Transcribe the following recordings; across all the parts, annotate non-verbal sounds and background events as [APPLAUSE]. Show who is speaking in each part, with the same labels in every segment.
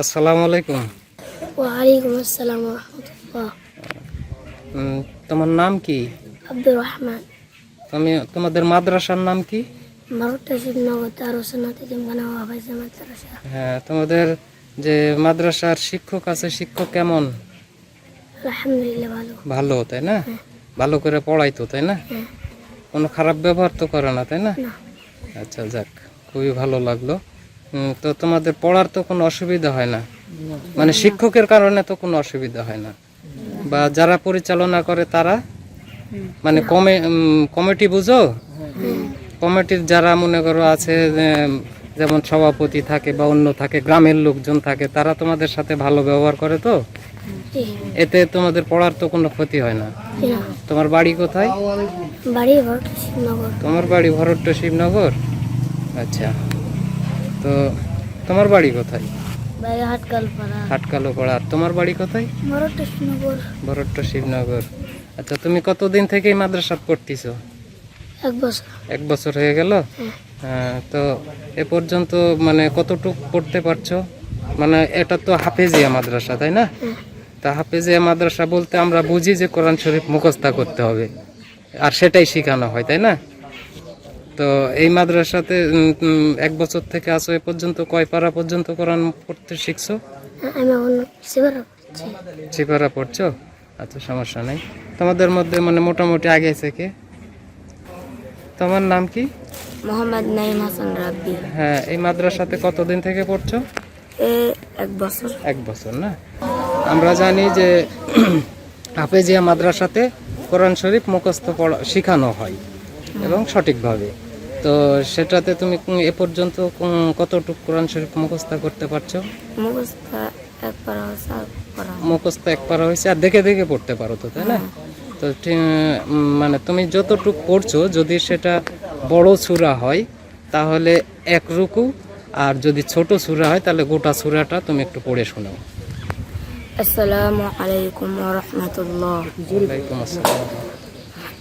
Speaker 1: আসসালামু আলাইকুম।
Speaker 2: ওয়ালাইকুম আসসালাম
Speaker 1: তোমার নাম কি?
Speaker 2: আব্দুর রহমান।
Speaker 1: তুমি তোমাদের মাদ্রাসার নাম কি? হ্যাঁ তোমাদের যে মাদ্রাসার শিক্ষক আছে শিক্ষক কেমন?
Speaker 2: ভালো।
Speaker 1: তাই না? ভালো করে পড়াইতো তাই না?
Speaker 2: হ্যাঁ।
Speaker 1: কোনো খারাপ ব্যবহার তো করে না তাই না। আচ্ছা যাক খুবই ভালো লাগল। তো তোমাদের পড়ার তো কোনো অসুবিধা হয় না? মানে শিক্ষকের কারণে তো কোনো অসুবিধা হয় না? বা যারা পরিচালনা করে তারা? মানে কমে কমিটি বুঝো? কমিটির যারা মনে করো আছে যেমন সভাপতি থাকে বা অন্য থাকে গ্রামের লোকজন থাকে তারা তোমাদের সাথে ভালো ব্যবহার করে তো? এতে তোমাদের পড়ার তো কোনো ক্ষতি হয় না? তোমার বাড়ি কোথায়?
Speaker 2: বাড়ি
Speaker 1: তোমার বাড়ি ভরট্ট শিবনগর? আচ্ছা। তো তোমার বাড়ি কোথায়?
Speaker 2: হাটকালপাড়া।
Speaker 1: তোমার বাড়ি কোথায়?
Speaker 2: শিবনগর
Speaker 1: আচ্ছা তুমি কতদিন থেকে পড়তেছো?
Speaker 2: এক বছর।
Speaker 1: এক বছর হয়ে গেল? হ্যাঁ, তো এ পর্যন্ত মানে কতটুক পড়তে পারছ? মানে এটা তো হাফেজিয়া মাদ্রাসা তাই না? তা হাফেজিয়া মাদ্রাসা বলতে আমরা বুঝি যে কোরআন শরীফ মুখস্থা করতে হবে। আর সেটাই শেখানো হয় তাই না? তো এই মাদ্রাসাতে এক বছর থেকে আসো এ পর্যন্ত কয় পারা পর্যন্ত কোরআন পড়তে শিখছো? চিপারা পড়ছো। আচ্ছা সমস্যা নেই। তোমাদের মধ্যে মানে মোটামুটি আগে থেকে তোমার নাম কি?
Speaker 2: মোহাম্মদ নাইম হাসান রাব্বি।
Speaker 1: হ্যাঁ এই মাদ্রাসাতে কতদিন থেকে পড়ছো?
Speaker 2: এক বছর।
Speaker 1: এক বছর না? আমরা জানি যে [CLEARS THROAT] হাফেজিয়া মাদ্রাসাতে কোরআন শরীফ মুখস্থ পড়া শেখানো হয় এবং সঠিকভাবে। তো সেটাতে তুমি এ পর্যন্ত কতটুকু কোরআন শরীফ মুখস্থ করতে পারছ?
Speaker 2: মুখস্থ এক পারা
Speaker 1: হয়েছে আর দেখে দেখে পড়তে পারো তো তাই না? তো মানে তুমি যতটুকু পড়ছো যদি সেটা বড় সুরা হয় তাহলে এক রুকু আর যদি ছোট সুরা হয় তাহলে গোটা সুরাটা তুমি একটু পড়ে শোনাও।
Speaker 2: আসসালামু আলাইকুম ওয়া রাহমাতুল্লাহ।
Speaker 1: ওয়ালাইকুম আসসালাম।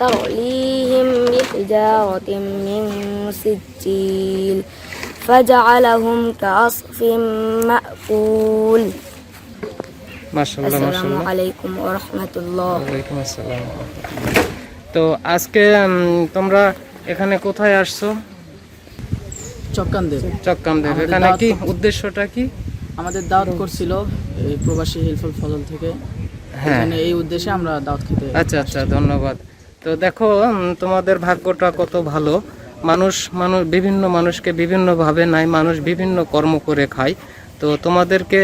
Speaker 2: ترليهم بحجارة من سجيل فجعلهم كعصف مأكول
Speaker 1: মাশাল্লাহ
Speaker 2: السلام
Speaker 1: মাশাল্লাহ
Speaker 2: عليكم ورحمة الله
Speaker 1: ওয়ালাইকুম আসসালাম তো আজকে উম, তোমরা এখানে কোথায় আসছো
Speaker 3: চক্কান্দের
Speaker 1: চক্কামদের
Speaker 3: আমাদের
Speaker 1: এখানে
Speaker 3: দাওয়াত
Speaker 1: কি
Speaker 3: তো-
Speaker 1: উদ্দেশ্যটা কি
Speaker 3: আমাদের দাওয়াত করছিল এই প্রবাসী হেলফুল ফজল থেকে
Speaker 1: হ্যাঁ
Speaker 3: এখানে এই উদ্দেশ্যে আমরা দাওয়াত খেতে
Speaker 1: আচ্ছা আচ্ছা ধন্যবাদ তো দেখো তোমাদের ভাগ্যটা কত ভালো। মানুষ মানুষ, বিভিন্ন মানুষকে বিভিন্নভাবে নাই, মানুষ বিভিন্ন কর্ম করে খায়। তো তোমাদেরকে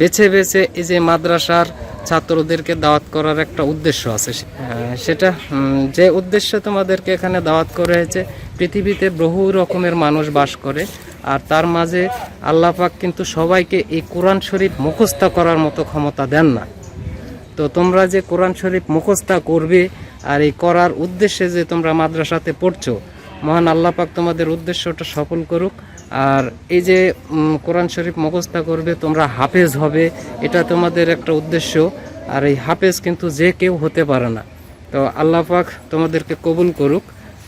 Speaker 1: বেছে বেছে এই যে মাদ্রাসার ছাত্রদেরকে দাওয়াত করার একটা উদ্দেশ্য আছে। সেটা যে উদ্দেশ্যে তোমাদেরকে এখানে দাওয়াত করা হয়েছে, পৃথিবীতে বহু রকমের মানুষ বাস করে। আর তার মাঝে আল্লাহ পাক কিন্তু সবাইকে এই কোরআন শরীফ মুখস্থ করার মতো ক্ষমতা দেন না। তো তোমরা যে কোরআন শরীফ মুখস্থা করবে আর এই করার উদ্দেশ্যে যে তোমরা মাদ্রাসাতে পড়ছো, মহান আল্লাহ পাক তোমাদের উদ্দেশ্যটা সফল করুক। আর এই যে কোরআন শরীফ মুখস্থা করবে, তোমরা হাফেজ হবে, এটা তোমাদের একটা উদ্দেশ্য। আর এই হাফেজ কিন্তু যে কেউ হতে পারে না। তো আল্লাহ পাক তোমাদেরকে কবুল করুক।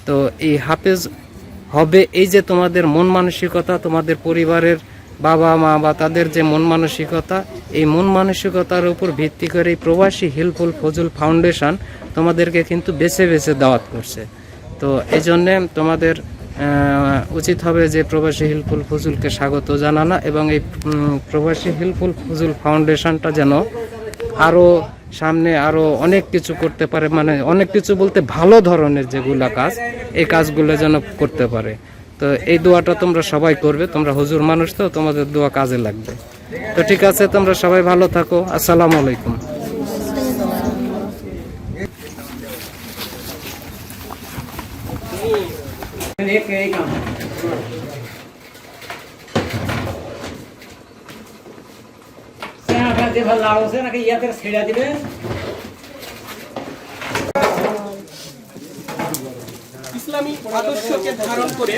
Speaker 1: তো এই হাফেজ হবে এই যে তোমাদের মন মানসিকতা, তোমাদের পরিবারের বাবা, মা বা তাদের যে মন মানসিকতা, এই মন মানসিকতার উপর ভিত্তি করে এই প্রবাসী হেল্পফুল ফজল ফাউন্ডেশন তোমাদেরকে কিন্তু বেছে বেছে দাওয়াত করছে। তো এই জন্যে তোমাদের উচিত হবে যে প্রবাসী হিলফুল ফজুলকে স্বাগত জানানো এবং এই প্রবাসী হিলফুল ফজুল ফাউন্ডেশনটা যেন আরও সামনে আরও অনেক কিছু করতে পারে মানে অনেক কিছু বলতে ভালো ধরনের যেগুলা কাজ, এই কাজগুলো যেন করতে পারে। তো এই দোয়াটা তোমরা সবাই করবে। তোমরা হুজুর মানুষ তো, তোমাদের দোয়া কাজে লাগবে। তো ঠিক আছে, তোমরা সবাই ভালো থাকো। আসসালামু আলাইকুম।
Speaker 4: ইসলামী আদর্শকে ধারণ করে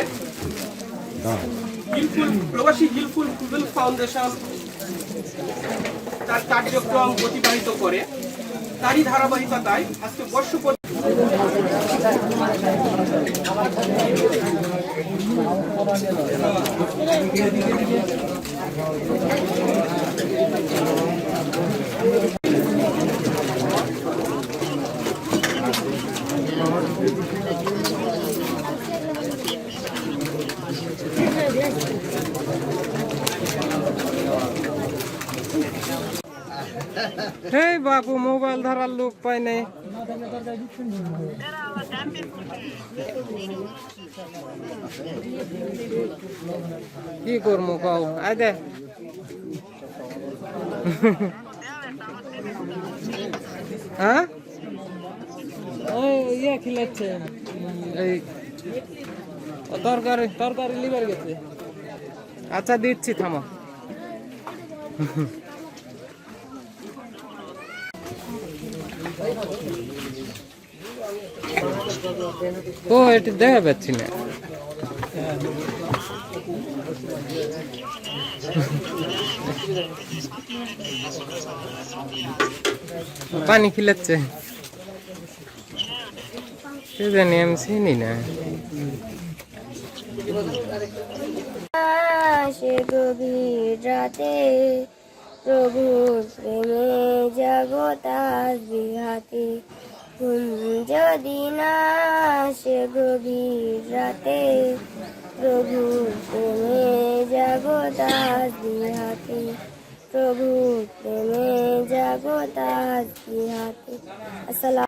Speaker 4: হিলফুল প্রবাসী হিলফুল ফুটবল ফাউন্ডেশন তার কার্যক্রম অতিবাহিত করে। তারই ধারাবাহিকতায় আজকে বর্ষ
Speaker 1: হে বাবু, মোবাইল ধরার লোক পাই নাই। কি করব কও? আই দে। হ্যাঁ? ইয়ে খিলাচ্ছে এই তরকারি তরকারি লিবার গেছে। আচ্ছা দিচ্ছি, থামো। ও এটি দেখা পাচ্ছি না। পানি খিলাচ্ছে। জানি আমি চিনি না।
Speaker 2: সে গভীর রাতে প্রভুর প্রেমে জগতাস বিহাতে। যদি না সে গভীর রাতে প্রভুর প্রেমে জগতাস বিহাতে। প্রভুর প্রেমে জগতার বিহাতে। আসসালাম